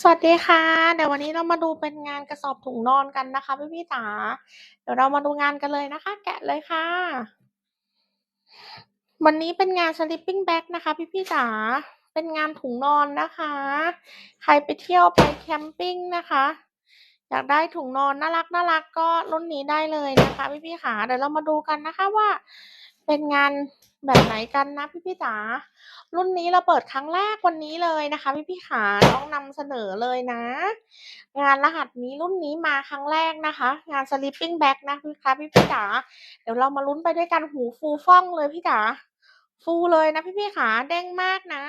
สวัสดีค่ะ เดี๋ยววันนี้เรามาดูเป็นงานกระสอบถุงนอนกันนะคะพี่ๆจ๋าเดี๋ยวเรามาดูงานกันเลยนะคะ แกะเลยค่ะ วันนี้เป็นงาน sleeping bag นะคะ พี่ๆจ๋าเป็นงานถุงนอนนะคะ ใครไปเที่ยวไปแคมปิ้งนะคะ อยากได้ถุงนอนน่ารักๆก็รุ่นนี้ได้เลยนะคะ พี่ๆค่ะเดี๋ยวเรามาดูกันนะคะว่า เป็นงาน แบบไหนกันนะพี่ๆจ๋ารุ่นนี้เราเปิดครั้งแรกวันนี้เลยนะคะ พี่ๆค่ะน้องนำเสนอเลยนะ งานรหัสนี้รุ่นนี้มาครั้งแรกนะคะ งาน sleeping bag นะพี่คะพี่จ๋าเดี๋ยวเรามาลุ้นไปด้วยกันหูฟูฟ่องเลยพี่จ๋าฟูเลยนะพี่ๆค่ะเด้งมากนะ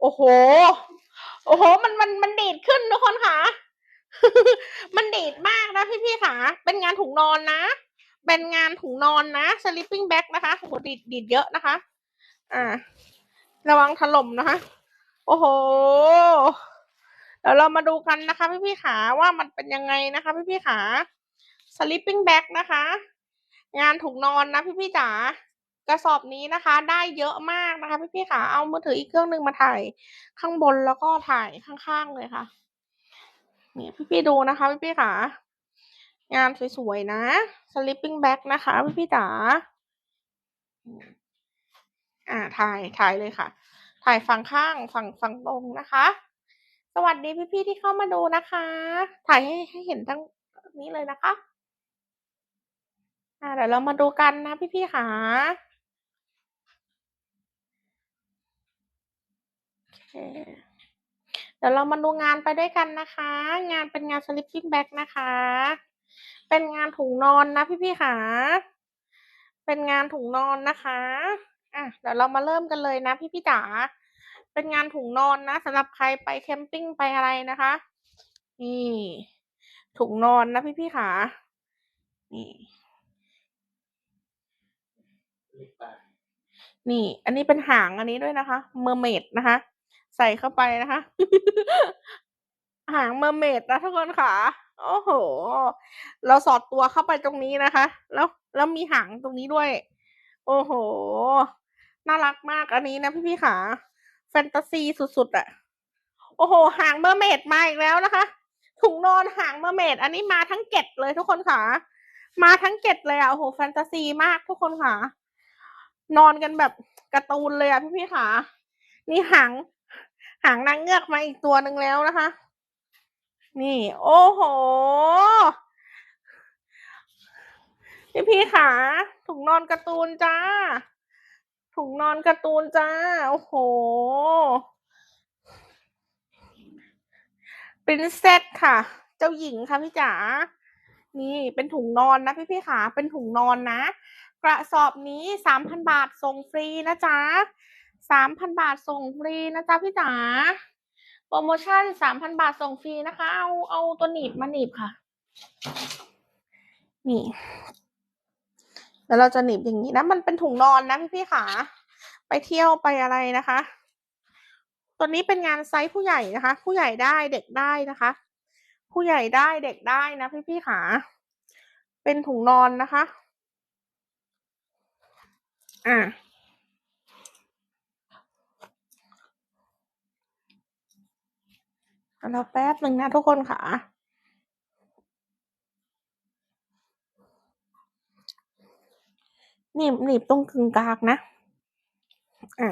โอ้โห โอ้โห มันมันมันดีดขึ้นทุกคนค่ะ มันดีดมากนะพี่ๆค่ะเป็นงานถุงนอนนะ เป็นงานถุงนอนนะ sleeping bag นะคะโอ้โหดีดดีดเยอะนะคะ อ่า ระวังถล่มนะคะ โอ้โหเดี๋ยวเรามาดูกันนะคะ พี่พี่ขาว่ามันเป็นยังไงนะคะ พี่พี่ขา sleeping bag นะคะ งานถุงนอนนะ พี่พี่จ๋ากระสอบนี้นะคะ ได้เยอะมากนะคะ พี่พี่ขาเอามือถืออีกเครื่องหนึ่งมาถ่ายข้างบนแล้วก็ถ่ายข้างๆเลยค่ะนี่พี่พี่ดูนะคะ พี่พี่ขา งานสวยๆนะ sleeping bag นะคะ พี่พี่จ๋าอ่าถ่ายถ่ายเลยค่ะ ถ่ายฝั่งข้างฝั่งฝั่งตรงนะคะ สวัสดีพี่ๆที่เข้ามาดูนะคะ ถ่ายให้ให้เห็นทั้งนี้เลยนะคะ อ่าเดี๋ยวเรามาดูกันนะพี่ๆค่ะโอเคเดี๋ยวเรามาดูงานไปด้วยกันนะคะ งานเป็นงาน sleeping bag นะคะ เป็นงานถุงนอนนะพี่ๆค่ะ เป็นงานถุงนอนนะคะ อะ เดี๋ยวเรามาเริ่มกันเลยนะพี่ๆจ๋า เป็นงานถุงนอนนะสำหรับใครไปแคมปิ้งไปอะไรนะคะ นี่ ถุงนอนนะพี่ๆค่ะ นี่ นี่ อันนี้เป็นหางอันนี้ด้วยนะคะ เมอร์เมดนะคะ ใส่เข้าไปนะคะ หางเมอร์เมดนะทุกคนค่ะ โอ้โห เราสอดตัวเข้าไปตรงนี้นะคะ แล้วแล้วมีหางตรงนี้ด้วย โอ้โห น่ารักมากอันนี้นะพี่พี่ขาแฟนตาซีสุดๆอะ่ะโอ้โห หางเมอร์เมดมาอีกแล้วนะคะถุงนอนหางเมอร์เมดอันนี้มาทั้งเก็ดเลยทุกคนค่ะ มาทั้งเก็ดเลยอะ่ะโอ้โหแฟนตาซีมากทุกคนค่ะ นอนกันแบบกร์ตูนเลยอะ่ะพี่พี่ขานี่หางหางนางเงือกมาอีกตัวหนึ่งแล้วนะคะ นี่ โอ้โห พี่พี่ขาถุงนอนการ์ตูนจ้า ถุงนอนการ์ตูนจ้า โอ้โหปรินเซสค่ะ เจ้าหญิงค่ะพี่จ๋า นี่เป็นถุงนอนนะพี่พี่ขาเป็นถุงนอนนะ กระสอบนี้สามพันบาทส่งฟรีนะจ๊ะสามพันบาทส่งฟรีนะจ๊ะพี่จ๋า รโมชั่นสามพันบาทส่งฟรีนะคะ เอาเอาตัวหนีบมาหนีบค่ะ นี่ แล้วเราจะหนีบอย่างนี้นะ มันเป็นถุงนอนนะพี่พี่ขาไปเที่ยวไปอะไรนะคะ ตัวนี้เป็นงานไซส์ผู้ใหญ่นะคะ ผู้ใหญ่ได้เด็กได้นะคะ ผู้ใหญ่ได้เด็กได้นะพี่พี่ขาเป็นถุงนอนนะคะ อ่า เราแป๊บหนึ่งนะทุกคนค่ะ หนีบหนีบตรงกึ่งกลางนะ อะ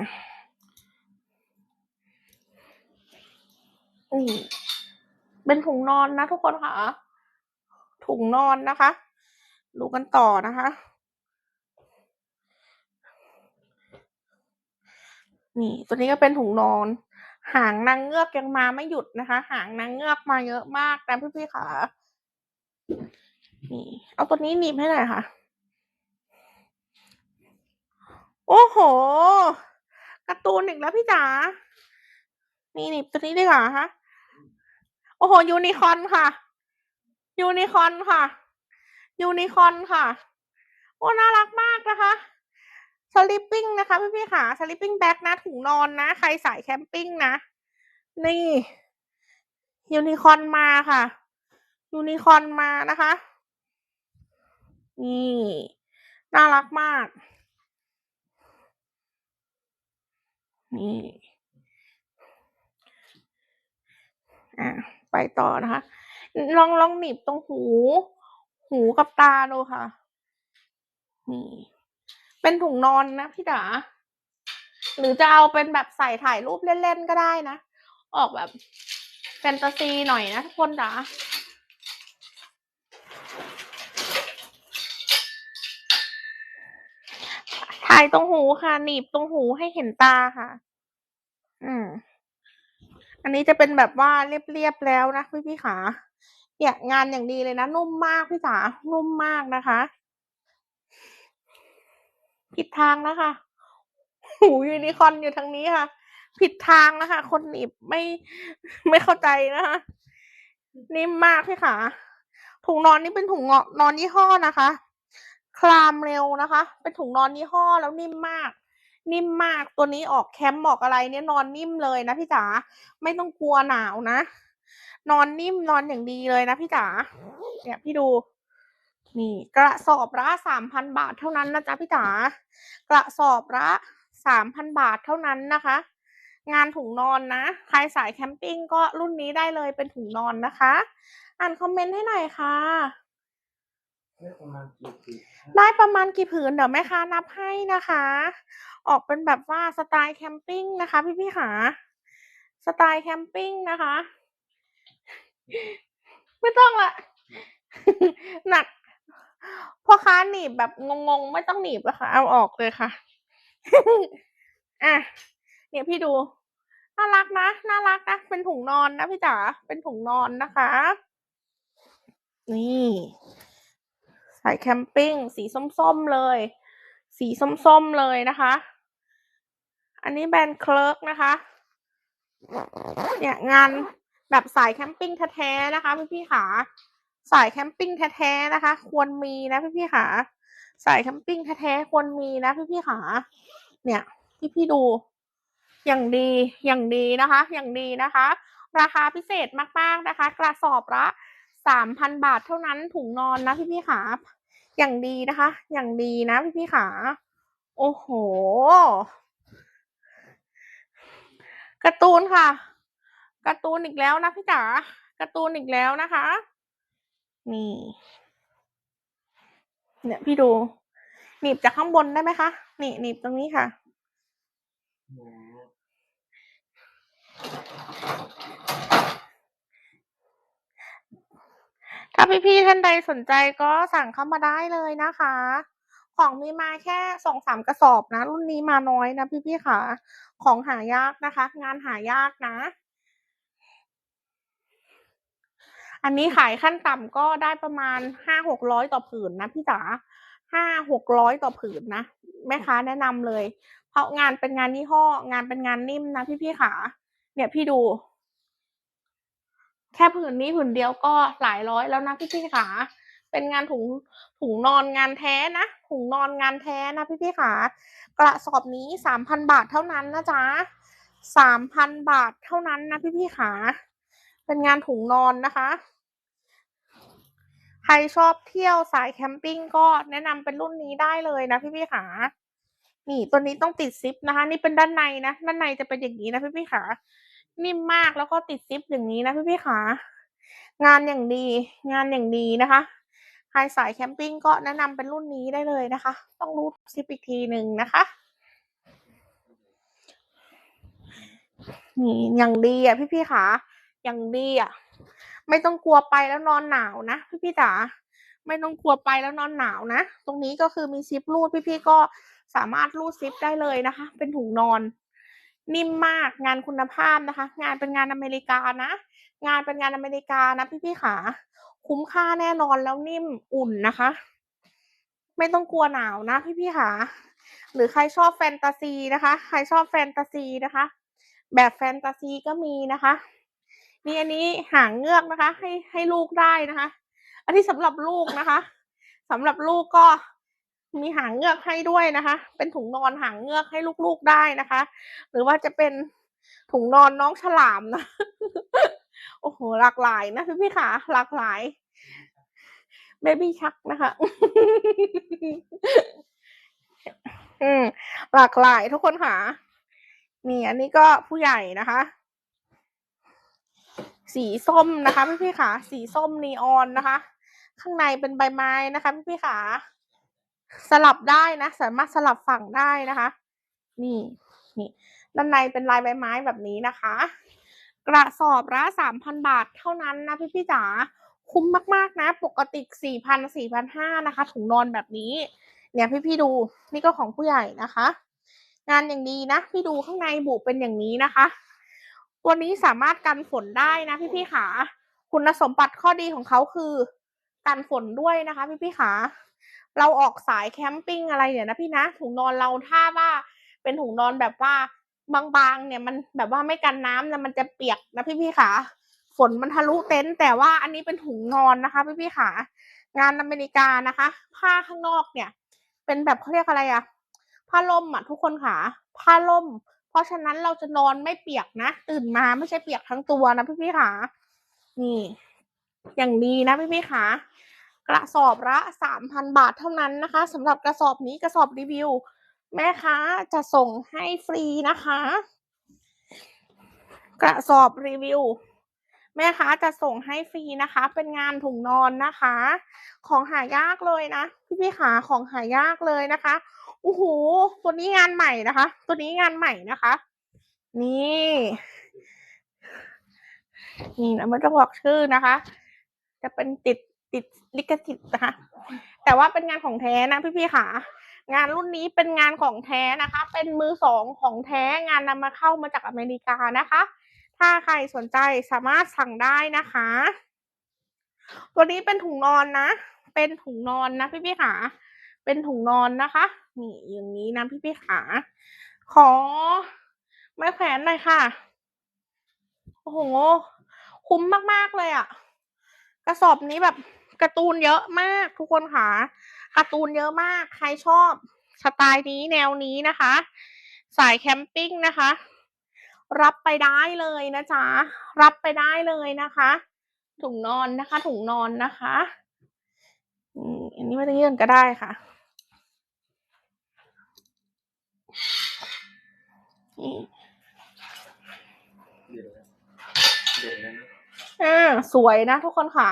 นี่เป็นถุงนอนนะทุกคนค่ะ ถุงนอนนะคะ ดูกันต่อนะคะ นี่ ตัวนี้ก็เป็นถุงนอน หางนางเงือกยังมาไม่หยุดนะคะ หางนางเงือกมาเยอะมากนะพี่ๆค่ะนี่ เอาตัวนี้หนีบให้หน่อยค่ะ โอ้โหการ์ตูนอีกแล้วพี่จ๋านี่หนีบตัวนี้ดีกว่าคะโอ้โห ยูนิคอนค่ะ ยูนิคอนค่ะ ยูนิคอนค่ะ โอ้น่ารักมากนะคะสลิปปิ้งนะคะพี่พี่ค่ะสลิปปิ้งแบ็กนะถุงนอนนะ ใครสายแคมปิ้งนะ นี่ยูนิคอนมาค่ะ ยูนิคอนมานะคะ นี่ น่ารักมาก นี่อ่าไปต่อนะคะ ลองลองหนีบตรงหู หูกับตาดูค่ะ นี่ เป็นถุงนอนนะพี่จ๋าหรือจะเอาเป็นแบบใส่ถ่ายรูปเล่นๆก็ได้นะ ออกแบบแฟนตาซีหน่อยนะทุกคนจ๋าถ่ายตรงหูค่ะ หนีบตรงหูให้เห็นตาค่ะ อืม อันนี้จะเป็นแบบว่าเรียบๆแล้วนะพี่พี่ๆขาเนี่ยงานอย่างดีเลยนะ นุ่มมากพี่จ๋านุ่มมากนะคะผิดทางแล้วค่ะหูยูนิคอนอยู่ทางนี้ค่ะ ผิดทางนะคะ คนหนีบไม่ไม่เข้าใจนะคะนิ่มมากพี่ขาถุงนอนนี่เป็นถุงนอนยี่ห้อนะคะ คลามเร็วนะคะ เป็นถุงนอนยี่ห้อแล้วนิ่มมาก นิ่มมากตัวนี้ออกแคมป์ออกอะไรเนี่ยนอนนิ่มเลยนะพี่จ๋าไม่ต้องกลัวหนาวนะนอนนิ่มนอนอย่างดีเลยนะพี่จ๋าเนี่ยพี่ดูนี่กระสอบละสามพันบาทเท่านั้นนะจ๊ะพี่จ๋ากระสอบละสามพันบาทเท่านั้นนะคะ งานถุงนอนนะ ใครสายแคมปิ้งก็รุ่นนี้ได้เลยเป็นถุงนอนนะคะ อ่านคอมเมนต์ให้หน่อยค่ะ ได้ประมาณกี่ปีครับได้ประมาณกี่ผืนเดี๋ยวแม่ค้านับให้นะคะ ออกเป็นแบบว่าสไตล์แคมปิ้งนะคะ พี่พี่ๆค่ะสไตล์แคมปิ้งนะคะ ไม่ต้องละหนักพ่อค้าหนีบแบบงงๆ ไม่ต้องหนีบแล้วค่ะ เอาออกเลยค่ะ อะ เนี่ยพี่ดู น่ารักนะ น่ารักนะ เป็นถุงนอนนะพี่จ๋า เป็นถุงนอนนะคะ นี่สายแคมปิ้งสีส้มๆเลย สีส้มๆเลยนะคะ อันนี้แบรนด์เคิร์กนะคะ เนี่ยงานแบบสายแคมปิ้งแท้ๆนะคะพี่พี่ขาสายแคมปิ้งแท้ๆนะคะ ควรมีนะพี่พี่ขาสายแคมปิ้งแท้ๆควรมีนะพี่พี่ขาเนี่ยพี่พี่ดู อย่างดีอย่างดีนะคะ อย่างดีนะคะ ราคาพิเศษมากๆนะคะ กระสอบละสามพันบาทเท่านั้นถุงนอนนะพี่พี่ขาอย่างดีนะคะ อย่างดีนะพี่พี่ขาโอ้โหการ์ตูนค่ะการ์ตูนอีกแล้วนะพี่จ๋าการ์ตูนอีกแล้วนะคะ นี่ เนี่ยพี่ดูหนีบจากข้างบนได้ไหมคะนี่หนีบตรงนี้ค่ะ หมู ถ้า พี่ๆท่านใดสนใจก็สั่งเข้ามาได้เลยนะคะ ของมีมาแค่สองสามกระสอบนะ รุ่นนี้มาน้อยนะพี่ๆค่ะ ของหายากนะคะ งานหายากนะ อันนี้ขายขั้นต่ำก็ได้ประมาณห้าหกร้อยต่อผืนนะพี่จ๋าห้าหกร้อยต่อผืนนะแม่ค้าแนะนำเลย เพราะงานเป็นงานยี่ห้อ งานเป็นงานนิ่มนะพี่ๆค่ะ เนี่ยพี่ดู แค่ผืนนี้ผืนเดียวก็หลายร้อยแล้วนะพี่พี่ขาเป็นงานถุงถุงนอนงานแท้นะถุงนอนงานแท้นะพี่พี่ขากระสอบนี้สามพันบาทเท่านั้นนะจ๊ะสามพันบาทเท่านั้นนะพี่พี่ขาเป็นงานถุงนอนนะคะ ใครชอบเที่ยวสายแคมปิ้งก็แนะนำเป็นรุ่นนี้ได้เลยนะพี่พี่ขานี่ตัวนี้ต้องติดซิปนะคะ นี่เป็นด้านในนะด้านในจะเป็นอย่างนี้นะพี่พี่ขา นิ่มมากแล้วก็ติดซิปอย่างนี้นะพี่พี่ๆขางานอย่างดี งานอย่างดีนะคะใครสายแคมปิ้งก็แนะนำเป็นรุ่นนี้ได้เลยนะคะ ต้องรู้ซิปอีกทีหนึ่งนะคะนี่อย่างดีอะพี่พี่ๆขาอย่างดีอะไม่ต้องกลัวไปแล้วนอนหนาวนะพี่พี่จ๋าไม่ต้องกลัวไปแล้วนอนหนาวนะ ตรงนี้ก็คือมีซิปรูดพี่พี่ๆก็สามารถรูดซิปได้เลยนะคะ เป็นถุงนอน นิ่มมากงานคุณภาพนะคะ งานเป็นงานอเมริกานะ งานเป็นงานอเมริกานะพี่พี่ๆขาคุ้มค่าแน่นอนแล้วนิ่มอุ่นนะคะ ไม่ต้องกลัวหนาวนะพี่พี่ๆขาหรือใครชอบแฟนตาซีนะคะ ใครชอบแฟนตาซีนะคะ แบบแฟนตาซีก็มีนะคะนี่อันนี้หางเงือกนะคะ ให้ให้ลูกได้นะคะ อันนี้สำหรับลูกนะคะสำหรับลูกก็ มีหางเงือกให้ด้วยนะคะ เป็นถุงนอนหางเงือกให้ลูกๆได้นะคะ หรือว่าจะเป็นถุงนอนน้องฉลามนะ โอ้โห หลากหลายนะพี่พี่ๆค่ะหลากหลายเบบี้ชักนะคะ อืม หลากหลายทุกคนค่ะ นี่อันนี้ก็ผู้ใหญ่นะคะ สีส้มนะคะพี่พี่ๆขา สีส้มนีออนนะคะ ข้างในเป็นใบไม้นะคะพี่พี่ๆขา สลับได้นะ สามารถสลับฝั่งได้นะคะ นี่นี่ด้านในเป็นลายใบไม้แบบนี้นะคะ กระสอบละสามพันบาทเท่านั้นนะพี่พี่จ๋าคุ้มมากๆนะ ปกติสี่พันสี่พันห้านะคะถุงนอนแบบนี้ เนี่ยพี่พี่ดูนี่ก็ของผู้ใหญ่นะคะ งานอย่างดีนะ พี่ดูข้างในบุเป็นอย่างนี้นะคะตัวนี้สามารถกันฝนได้นะพี่พี่ขา คุณสมบัติข้อดีของเขาคือ กันฝนด้วยนะคะ พี่พี่ขา เราออกสายแคมปิ้งอะไรเนี่ยนะพี่นะถุงนอนเราถ้าว่าเป็นถุงนอนแบบว่าบางๆ เนี่ยมันแบบว่าไม่กันน้ำนะมันจะเปียกนะพี่พี่ขาฝนมันทะลุเต็นท์แต่ว่าอันนี้เป็นถุงนอนนะคะ พี่พี่ๆขางานอเมริกานะคะ ผ้าข้างนอกเนี่ย เป็นแบบเขาเรียกอะไรอะผ้าล่มอะทุกคนค่ะผ้าล่ม เพราะฉะนั้นเราจะนอนไม่เปียกนะ ตื่นมาไม่ใช่เปียกทั้งตัวนะพี่พี่ๆค่ะนี่ อย่างดีนะพี่พี่ๆค่ะ กระสอบละสามพันบาทเท่านั้นนะคะสำหรับกระสอบนี้กระสอบรีวิว แม่ค้าจะส่งให้ฟรีนะคะ กระสอบรีวิว แม่ค้าจะส่งให้ฟรีนะคะ เป็นงานถุงนอนนะคะ ของหายากเลยนะพี่พี่ๆขาของหายากเลยนะคะโอ้โหตัวนี้งานใหม่นะคะ ตัวนี้งานใหม่นะคะ นี่นี่นะไม่ต้องบอกชื่อนะคะ จะเป็นติด ติดลิขสิทธิ์นะคะ แต่ว่าเป็นงานของแท้นะพี่ๆค่ะ งานรุ่นนี้เป็นงานของแท้นะคะ เป็นมือสองของแท้งานนำมาเข้ามาจากอเมริกานะคะ ถ้าใครสนใจสามารถสั่งได้นะคะ ตัวนี้เป็นถุงนอนนะ เป็นถุงนอนนะพี่ๆค่ะ เป็นถุงนอนนะคะนี่อย่างนี้นะพี่พี่ๆค่ะ ขอไม้แขวนหน่อยค่ะ โอ้โห คุ้มมาก ๆ เลยอะ่ะ กระสอบนี้แบบ การ์ตูนเยอะมากทุกคนค่ะการ์ตูนเยอะมาก ใครชอบสไตล์นี้แนวนี้นะคะ สายแคมปิ้งนะคะ รับไปได้เลยนะจ๊ะรับไปได้เลยนะคะ ถุงนอนนะคะ ถุงนอนนะคะอืมอันนี้ไม่ต้องยื่นก็ได้ค่ะนี่เดี๋ยวนะเดี๋ยวนะอ่าสวยนะทุกคนค่ะ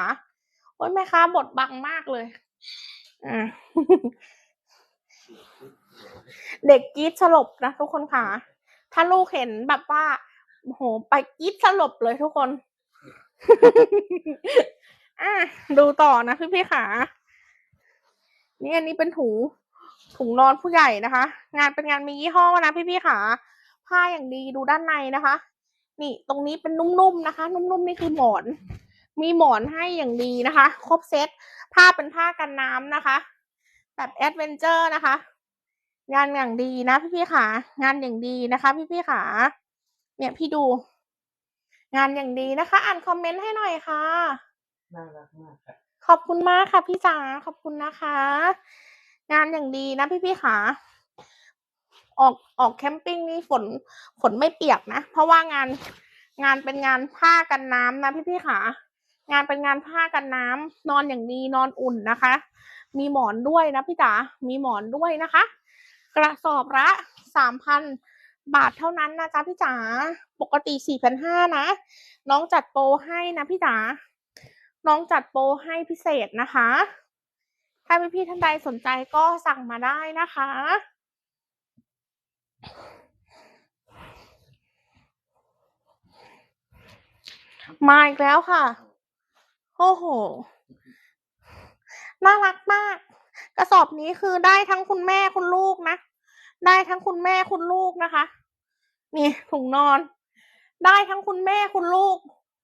โอ้ยแม่ค้าบทบังมากเลย อ่า เด็กกรีดสลบนะทุกคนค่ะ ถ้าลูกเห็นแบบว่าโอ้โหไปกรีดสลบเลยทุกคน อะดูต่อนะพี่พี่ๆค่ะนี่อันนี้เป็นถุงถุงนอนผู้ใหญ่นะคะ งานเป็นงานมียี่ห้อนะพี่พี่ๆค่ะผ้าอย่างดีดูด้านในนะคะ นี่ตรงนี้เป็นนุ่มๆนะคะ นุ่มๆนี่คือหมอน มีหมอนให้อย่างดีนะคะ ครบเซตผ้าเป็นผ้ากันน้ำนะคะ แบบแอดเวนเจอร์นะคะ งานอย่างดีนะพี่พี่ๆค่ะงานอย่างดีนะคะ พี่พี่ๆค่ะเนี่ยพี่ดู งานอย่างดีนะคะ อ่านคอมเมนต์ให้หน่อยค่ะน่ารักมากค่ะขอบคุณมากค่ะพี่จ๋าขอบคุณนะคะ งานอย่างดีนะพี่พี่ๆค่ะออกออกแคมปิ้งนี่ฝนฝนไม่เปียกนะ เพราะว่างานงานเป็นงานผ้ากันน้ำนะพี่พี่ๆค่ะ งานเป็นงานผ้ากันน้ำนอนอย่างดีนอนอุ่นนะคะ มีหมอนด้วยนะพี่จ๋ามีหมอนด้วยนะคะ กระสอบละสามพันบาทเท่านั้นนะจ๊ะพี่จ๋าปกติสี่พันห้านะ น้องจัดโปรให้นะพี่จ๋าน้องจัดโปรให้พิเศษนะคะ ถ้าพี่ๆท่านใดสนใจก็สั่งมาได้นะคะมาอีกแล้วค่ะ โอ้โห น่ารักมาก กระสอบนี้คือได้ทั้งคุณแม่คุณลูกนะ ได้ทั้งคุณแม่คุณลูกนะคะ นี่ถุงนอน ได้ทั้งคุณแม่คุณลูก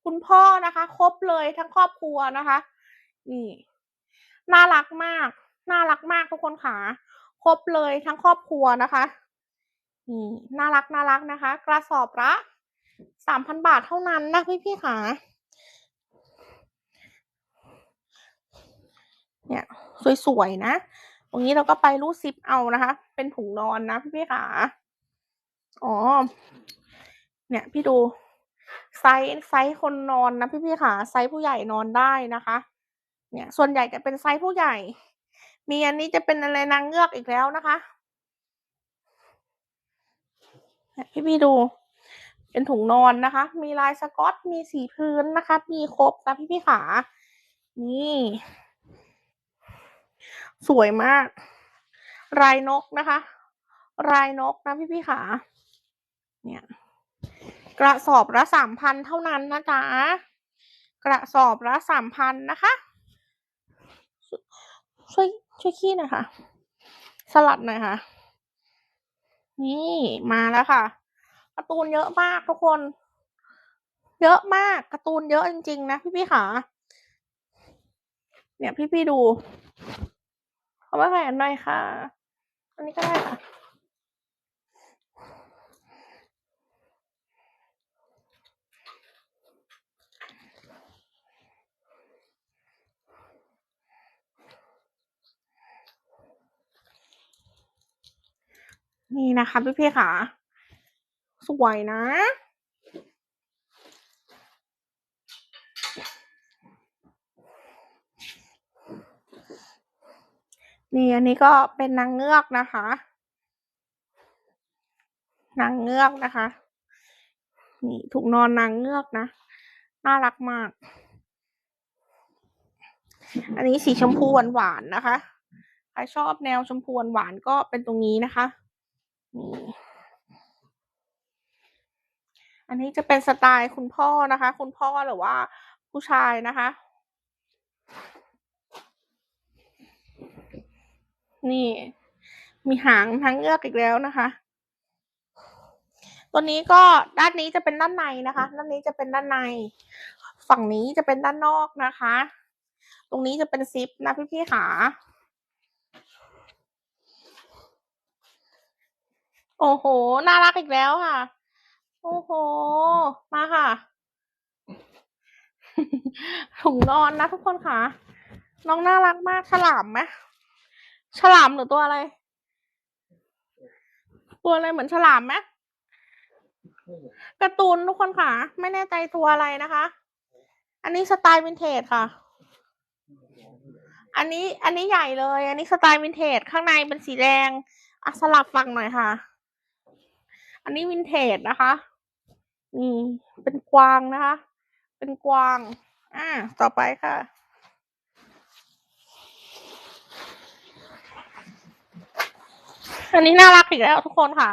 คุณพ่อนะคะ ครบเลยทั้งครอบครัวนะคะ นี่ น่ารักมาก น่ารักมากทุกคนค่ะ ครบเลยทั้งครอบครัวนะคะ นี่ น่ารักน่ารักนะคะ กระสอบละสามพันบาทเท่านั้นนะพี่พี่ๆค่ะ เนี่ย สวยๆนะ ตรงนี้เราก็ไปรูดซิปเอานะคะ เป็นถุงนอนนะพี่พี่ๆค่ะอ๋อ เนี่ยพี่ดู ไซส์ไซส์คนนอนนะพี่พี่ๆค่ะไซส์ผู้ใหญ่นอนได้นะคะ เนี่ย ส่วนใหญ่จะเป็นไซส์ผู้ใหญ่ มีอันนี้จะเป็นอะไรนางเงือกอีกแล้วนะคะเนี่ยพี่พี่ดู เป็นถุงนอนนะคะ มีลายสกอต มีสีพื้นนะคะ มีครบนะพี่พี่ขา นี่ สวยมากลายนกนะคะลายนกนะพี่พี่ขาเนี่ยกระสอบละสามพันเท่านั้นนะจ๊ะกระสอบละสามพันนะคะ ช่วยช่วยขี้หน่อยค่ะ สลัดหน่อยค่ะ นี่มาแล้วค่ะการ์ตูนเยอะมากทุกคน เยอะมากการ์ตูนเยอะจริงๆนะพี่พี่ๆค่ะเนี่ยพี่พี่ดู เอามาแขวนหน่อยค่ะ อันนี้ก็ได้ค่ะนี่นะคะพี่พี่ๆค่ะ สวยนะ นี่อันนี้ก็เป็นนางเงือกนะคะ นางเงือกนะคะ นี่ถูกนอนนางเงือกนะ น่ารักมาก อันนี้สีชมพูหวานๆนะคะ ใครชอบแนวชมพูหวานก็เป็นตรงนี้นะคะนี่อันนี้จะเป็นสไตล์คุณพ่อนะคะ คุณพ่อหรือว่าผู้ชายนะคะ นี่ มีหางทั้งเงือกอีกแล้วนะคะ ตัวนี้ก็ด้านนี้จะเป็นด้านในนะคะ ด้านนี้จะเป็นด้านใน ฝั่งนี้จะเป็นด้านนอกนะคะ ตรงนี้จะเป็นซิปนะพี่ๆค่ะโอ้โห น่ารักอีกแล้วค่ะ โอ้โห มาค่ะถุงนอนนะทุกคนค่ะ น้องน่ารักมาก ฉลามไหม ฉลามหรือตัวอะไร ตัวอะไรเหมือนฉลามไหมการ์ตูนทุกคนค่ะ ไม่แน่ใจตัวอะไรนะคะ อันนี้สไตล์วินเทจค่ะ อันนี้อันนี้ใหญ่เลย อันนี้สไตล์วินเทจข้างในเป็นสีแดงอะสลับฝั่งหน่อยค่ะ อันนี้วินเทจนะคะนี่เป็นกวางนะคะ เป็นกวาง อ่าต่อไปค่ะ อันนี้น่ารักอีกแล้วทุกคนค่ะ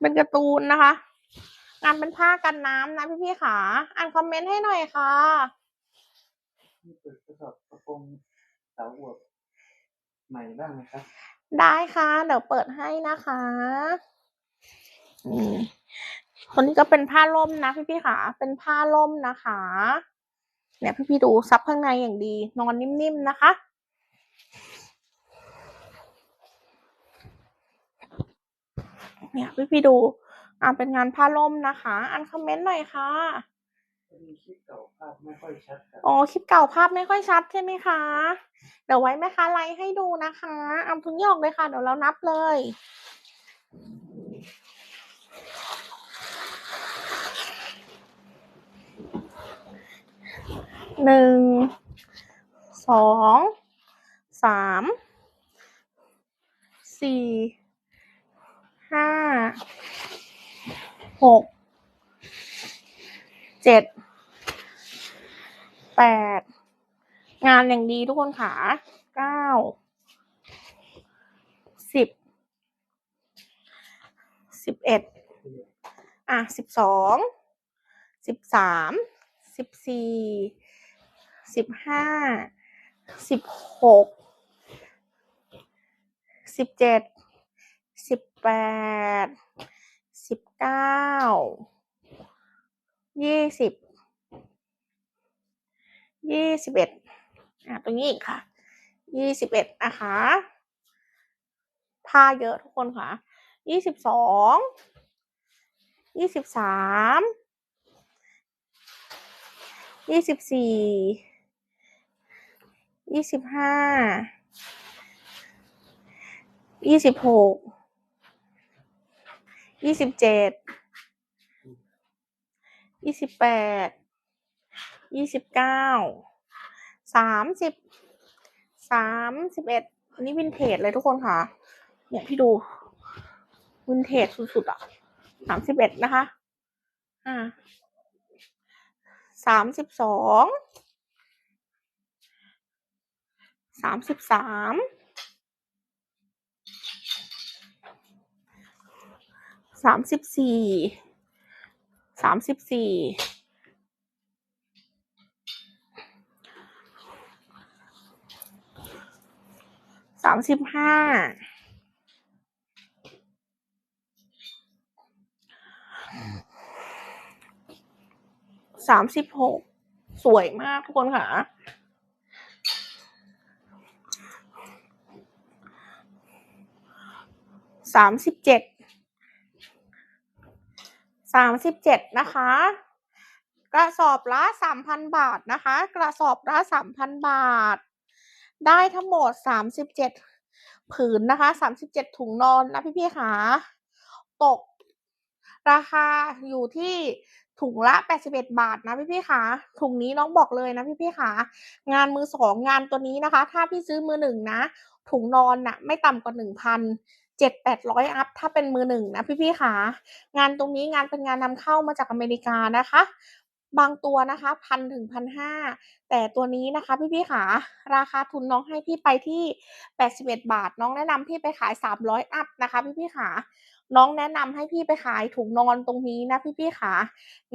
เป็นการ์ตูนนะคะ งานเป็นผ้ากันน้ำนะพี่ๆค่ะ อ่านคอมเมนต์ให้หน่อยค่ะมีเปิดกระสอบกระโปรงสาวอวบใหม่บ้างไหมครับ ได้ค่ะ เดี๋ยวเปิดให้นะคะนี่ตัวนี้ก็เป็นผ้าล่มนะพี่ๆค่ะ เป็นผ้าล่มนะคะ เนี่ยพี่ๆดูซับข้างในอย่างดี นอนนิ่มๆนะคะ เนี่ยพี่ๆดู อ่าเป็นงานผ้าล่มนะคะอ่านคอมเมนต์หน่อยค่ะมีคลิปเก่าภาพไม่ค่อยชัดครับอ๋อคลิปเก่าภาพไม่ค่อยชัดใช่ไหมคะ เดี๋ยวไว้แม่ค้าไลฟ์ให้ดูนะคะเอาทุกอยางเลยค่ะ เดี๋ยวเรานับเลยหนึ่งสองสามสี่ ห้าหกเจ็ดแปดงานอย่างดีทุกคนค่ะเก้าสิบสิบเอ็ดอะสิบสองสิบสามสิบสี่สิบห้าสิบหกสิบเจ็ด สิบแปดสิบเก้ายี่สิบยี่สิบเอ็ดอะตรงนี้อีกค่ะยี่สิบเอ็ดนะคะผ้าเยอะทุกคนค่ะยี่สิบสองยี่สิบสามยี่สิบสี่ยี่สิบห้ายี่สิบหก ยี่สิบเจ็ด ยี่สิบแปด ยี่สิบเก้า สามสิบ สามสิบเอ็ดอันนี้วินเทจเลยทุกคนค่ะ เนี่ยพี่ดู วินเทจสุดๆอะสามสิบเอ็ดนะคะ อ่า สามสิบสอง สามสิบสาม สามสิบสี่ สามสิบสี่ สามสิบห้า สามสิบหก สวยมากทุกคนค่ะสามสิบเจ็ด สามสิบเจ็ดนะคะ กระสอบละสามพันบาทนะคะ กระสอบละสามพันบาท ได้ทั้งหมดสามสิบเจ็ดผืนนะคะสามสิบเจ็ดถุงนอนนะพี่ๆค่ะตก ราคาอยู่ที่ถุงละแปดสิบเอ็ดบาทนะพี่ๆค่ะถุงนี้น้องบอกเลยนะพี่ๆค่ะงานมือสองงานตัวนี้นะคะ ถ้าพี่ซื้อมือหนึ่งนะ ถุงนอนน่ะไม่ต่ำกว่าหนึ่งพัน เจ็ดแปดร้อยอัพถ้าเป็นมือหนึ่งนะพี่ๆค่ะ งานตรงนี้งานเป็นงานนำเข้ามาจากอเมริกานะคะ บางตัวนะคะพันถึงพันห้าแต่ตัวนี้นะคะพี่ๆค่ะ ราคาทุนน้องให้พี่ไปที่แปดสิบเอ็ดบาท น้องแนะนำพี่ไปขายสามร้อยอัพนะคะพี่ๆค่ะ น้องแนะนำให้พี่ไปขายถุงนอนตรงนี้นะพี่ๆค่ะ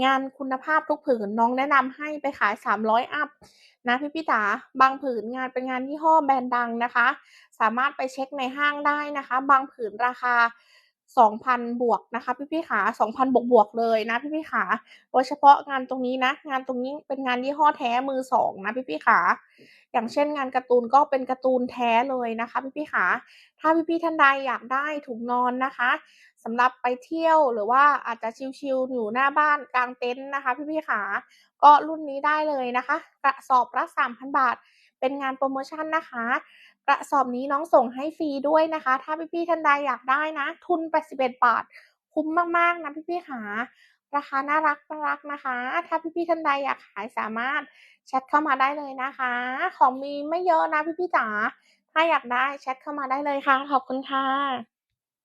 งานคุณภาพทุกผืนน้องแนะนำให้ไปขายสามร้อยอัพนะพี่พี่จ๋าบางผืนงานเป็นงานยี่ห้อแบรนด์ดังนะคะ สามารถไปเช็คในห้างได้นะคะ บางผืนราคา 2,000 บวกนะคะ พี่ๆขา2,000 บวกบวกเลยนะพี่ๆขาโดยเฉพาะงานตรงนี้นะ งานตรงนี้เป็นงานยี่ห้อแท้มือสองนะพี่ๆขา อย่างเช่นงานการ์ตูนก็เป็นการ์ตูนแท้เลยนะคะพี่ๆขาถ้าพี่ๆท่านใดอยากได้ถุงนอนนะคะสำหรับไปเที่ยวหรือว่าอาจจะชิลๆอยู่หน้าบ้านกลางเต็นท์นะคะ พี่ๆขาก็รุ่นนี้ได้เลยนะคะกระสอบละ3,000 บาท เป็นงานโปรโมชั่นนะคะกระสอบนี้น้องส่งให้ฟรีด้วยนะคะ ถ้าพี่ๆท่านใดอยากได้นะ ทุน81บาท คุ้มมากๆนะพี่ๆค่ะ ราคาน่ารักน่ารักนะคะ ถ้าพี่ๆท่านใดอยากขายสามารถแชทเข้ามาได้เลยนะคะ ของมีไม่เยอะนะพี่ๆจ๋าถ้าอยากได้แชทเข้ามาได้เลยค่ะ ขอบคุณค่ะ